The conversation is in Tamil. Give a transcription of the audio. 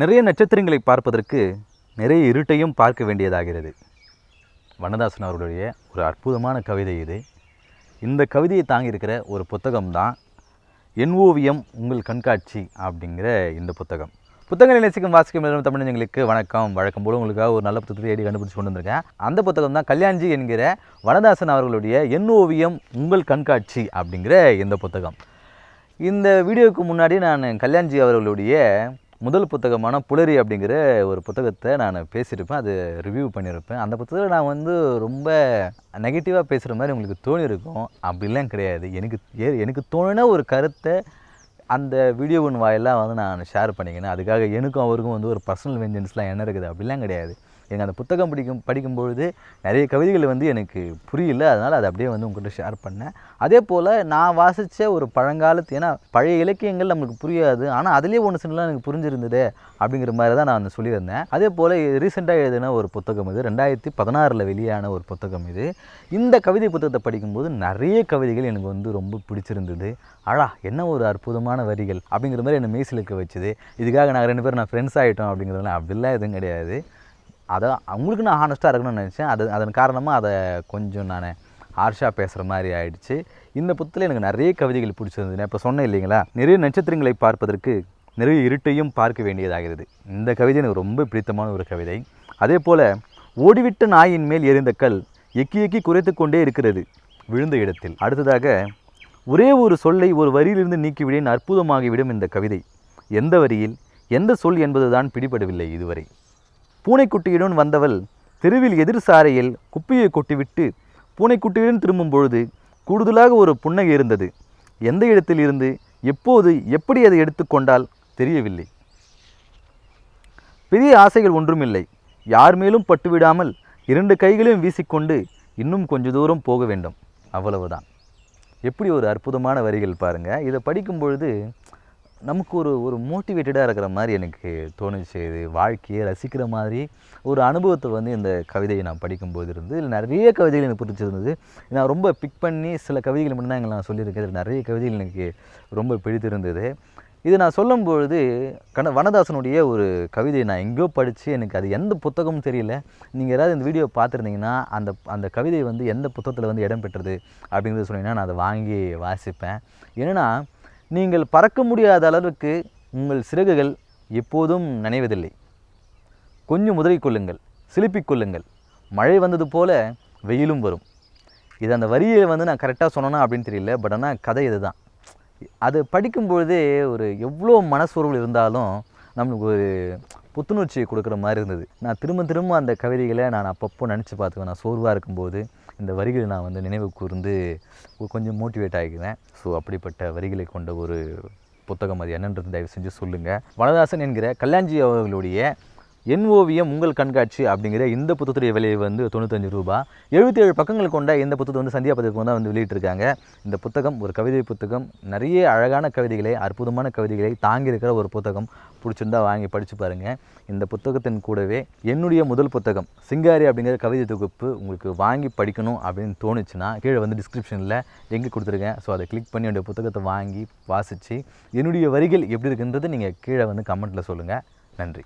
நிறைய நட்சத்திரங்களை பார்ப்பதற்கு நிறைய இருட்டையும் பார்க்க வேண்டியதாகிறது. வனதாசன் அவர்களுடைய ஒரு அற்புதமான கவிதை இது. இந்த கவிதையை தாங்கியிருக்கிற ஒரு புத்தகம் தான் என் ஓவியம் உங்கள் கண்காட்சி அப்படிங்கிற இந்த புத்தகம். புத்தகங்களை நேசிக்கும் வாசிக்கும் எழுதும் தமிழஞ்சங்களுக்கு வணக்கம். வழக்கம் போல உங்களுக்காக ஒரு நல்ல புத்தகத்தை தேடி கண்டுபிடிச்சு கொண்டு வந்திருக்கேன். அந்த புத்தகம் தான் கல்யாண்ஜி என்கிற வனதாசன் அவர்களுடைய என் ஓவியம் உங்கள் கண்காட்சி அப்படிங்கிற இந்த புத்தகம். இந்த வீடியோவுக்கு முன்னாடி நான் கல்யாண்ஜி அவர்களுடைய முதல் புத்தகமான புலரி அப்படிங்கிற ஒரு புத்தகத்தை நான் பேசியிருப்பேன் அது ரிவ்யூ பண்ணியிருப்பேன். அந்த புத்தகத்தில் நான் வந்து ரொம்ப நெகட்டிவாக பேசுகிற மாதிரி உங்களுக்கு தோணியிருக்கும். அப்படிலாம் கிடையாது. எனக்கு ஏ எனக்கு தோணின ஒரு கருத்தை அந்த வீடியோவின் வாயிலாக வந்து நான் ஷேர் பண்ணிக்கினேன். அதுக்காக எனக்கும் அவருக்கும் வந்து ஒரு பர்சனல் வெஞ்சன்ஸ்லாம் என்ன இருக்குது? அப்படிலாம் கிடையாது. எனக்கு அந்த புத்தகம் படிக்கும் படிக்கும்பொழுது நிறைய கவிதைகள் வந்து எனக்கு புரியல. அதனால் அதை அப்படியே வந்து உங்கள்கிட்ட ஷேர் பண்ணேன். அதே போல் நான் வாசித்த ஒரு பழங்காலத்து ஏன்னா பழைய இலக்கியங்கள் நம்மளுக்கு புரியாது. ஆனால் அதுலேயே ஒன்று சின்னலாம் எனக்கு புரிஞ்சிருந்தது அப்படிங்கிற மாதிரி தான் நான் வந்து சொல்லியிருந்தேன். அதே போல் ரீசெண்டாக எழுதின ஒரு புத்தகம் இது ரெண்டாயிரத்தி பதினாறில் வெளியான ஒரு புத்தகம் இது. இந்த கவிதை புத்தகத்தை படிக்கும்போது நிறைய கவிதைகள் எனக்கு வந்து ரொம்ப பிடிச்சிருந்தது. அழா என்ன ஒரு அற்புதமான வரிகள் அப்படிங்கிற மாதிரி என்னை மெய்சிலுக்க வச்சுது. இதுக்காக நாங்கள் ரெண்டு பேரும் நான் ஃப்ரெண்ட்ஸ் ஆகிட்டோம் அப்படிங்கிறதுலாம் அப்படிலாம் எதுவும் கிடையாது. அதை அவங்களுக்கு நான் ஹானஸ்ட்டாக இருக்கணும்னு நினச்சேன். அது அதன் காரணமாக அதை கொஞ்சம் நான் ஹார்ஷாக பேசுகிற மாதிரி ஆயிடுச்சு. இந்த புத்தகத்தில் எனக்கு நிறைய கவிதைகள் பிடிச்சிருந்தது இப்போ சொன்னேன் இல்லைங்களா? நிறைய நட்சத்திரங்களை பார்ப்பதற்கு நிறைய இருட்டையும் பார்க்க வேண்டியதாகிறது. இந்த கவிதை எனக்கு ரொம்ப பிடித்தமான ஒரு கவிதை. அதே போல் ஓடிவிட்ட நாயின் மேல் எரிந்த கல் எக்கி எக்கி குறைத்து கொண்டே இருக்கிறது விழுந்த இடத்தில். அடுத்ததாக ஒரே ஒரு சொல்லை ஒரு வரியிலிருந்து நீக்கிவிடேன் அற்புதமாகிவிடும் இந்த கவிதை. எந்த வரியில் எந்த சொல் என்பதுதான் பிடிபடவில்லை இதுவரை. பூனைக்குட்டியுடன் வந்தவள் தெருவில் எதிர் சாரையில் குப்பையை கொட்டிவிட்டு பூனைக்குட்டியுடன் திரும்பும் பொழுது கூடுதலாக ஒரு புன்னகை இருந்தது. எந்த இடத்தில் இருந்து எப்போது எப்படி அதை எடுத்துக்கொண்டால் தெரியவில்லை. பெரிய ஆசைகள் ஒன்றுமில்லை. யார் மேலும் பட்டுவிடாமல் இரண்டு கைகளையும் வீசிக்கொண்டு இன்னும் கொஞ்ச தூரம் போக வேண்டும். அவ்வளவுதான். எப்படி ஒரு அற்புதமான வரிகள் பாருங்கள் இதை படிக்கும் பொழுது நமக்கு ஒரு ஒரு மோட்டிவேட்டடாக இருக்கிற மாதிரி எனக்கு தோணுச்சு. இது வாழ்க்கையை ரசிக்கிற மாதிரி ஒரு அனுபவத்தை வந்து இந்த கவிதையை நான் படிக்கும்போது இருந்து இல்லை நிறைய கவிதைகள் எனக்கு பிடிச்சிருந்தது. நான் ரொம்ப பிக் பண்ணி சில கவிதைகள் மட்டும்தான் எங்களை நான் சொல்லியிருக்கேன். இதில் நிறைய கவிதைகள் எனக்கு ரொம்ப பிடித்திருந்தது. இது நான் சொல்லும்பொழுது கண வனதாசனுடைய ஒரு கவிதையை நான் எங்கேயோ படித்து எனக்கு அது எந்த புத்தகமும் தெரியல. நீங்கள் ஏதாவது இந்த வீடியோ பார்த்துருந்தீங்கன்னா அந்த அந்த கவிதை வந்து எந்த புத்தகத்தில் வந்து இடம் பெற்றது அப்படிங்கிறத சொன்னீங்கன்னா நான் அதை வாங்கி வாசிப்பேன். ஏன்னா நீங்கள் பறக்க முடியாத அளவுக்கு உங்கள் சிறகுகள் எப்போதும் நனைவதில்லை. கொஞ்சம் உதறிக் கொள்ளுங்கள் சிலுப்பிக் கொள்ளுங்கள் மழை வந்தது போல வெயிலும் வரும். இது அந்த வரியை வந்து நான் கரெக்டாக சொன்னேன்னா அப்படின்னு தெரியல பட் ஆனால் கதை இதுதான். அது படிக்கும்பொழுதே ஒரு எவ்வளோ மனசோர்வு இருந்தாலும் நம்மளுக்கு ஒரு புத்துணர்ச்சியை கொடுக்குற மாதிரி இருந்தது. நான் திரும்ப திரும்ப அந்த கவிதைகளை நான் அப்பப்போ நினச்சி பார்த்துக்குவேன். நான் சோர்வாக இருக்கும்போது இந்த வரிகளை நான் வந்து நினைவு கூர்ந்து கொஞ்சம் மோட்டிவேட் ஆகிக்குவேன் ஸோ அப்படிப்பட்ட வரிகளை கொண்ட ஒரு புத்தகம் அது என்னன்றது தயவு செஞ்சு சொல்லுங்கள் வனதாசன் என்கிற கல்யாண்ஜி அவர்களுடைய என் ஓவியம் உங்கள் கண்காட்சி அப்படிங்கிற இந்த புத்தகத்துடைய விலை வந்து தொண்ணூத்தஞ்சு ரூபா. எழுபத்தி ஏழு பக்கங்கள் கொண்ட இந்த புத்தகத்தை வந்து சந்தியா பதிப்பகம் தான் வந்து வெளியிட்டிருக்காங்க. இந்த புத்தகம் ஒரு கவிதை புத்தகம். நிறைய அழகான கவிதைகளை அற்புதமான கவிதைகளை தாங்கியிருக்கிற ஒரு புத்தகம். பிடிச்சிருந்தா வாங்கி படித்து பாருங்கள் இந்த புத்தகத்தின் கூடவே என்னுடைய முதல் புத்தகம் சிங்காரி அப்படிங்கிற கவிதை தொகுப்பு உங்களுக்கு வாங்கி படிக்கணும் அப்படின்னு தோணுச்சுன்னா கீழே வந்து டிஸ்கிரிப்ஷனில் லிங்க் கொடுத்துருக்கேன். ஸோ அதை கிளிக் பண்ணி என்னுடைய புத்தகத்தை வாங்கி வாசித்து என்னுடைய வரிகள் எப்படி இருக்குன்றது நீங்கள் கீழே வந்து கமெண்ட்டில் சொல்லுங்கள் நன்றி.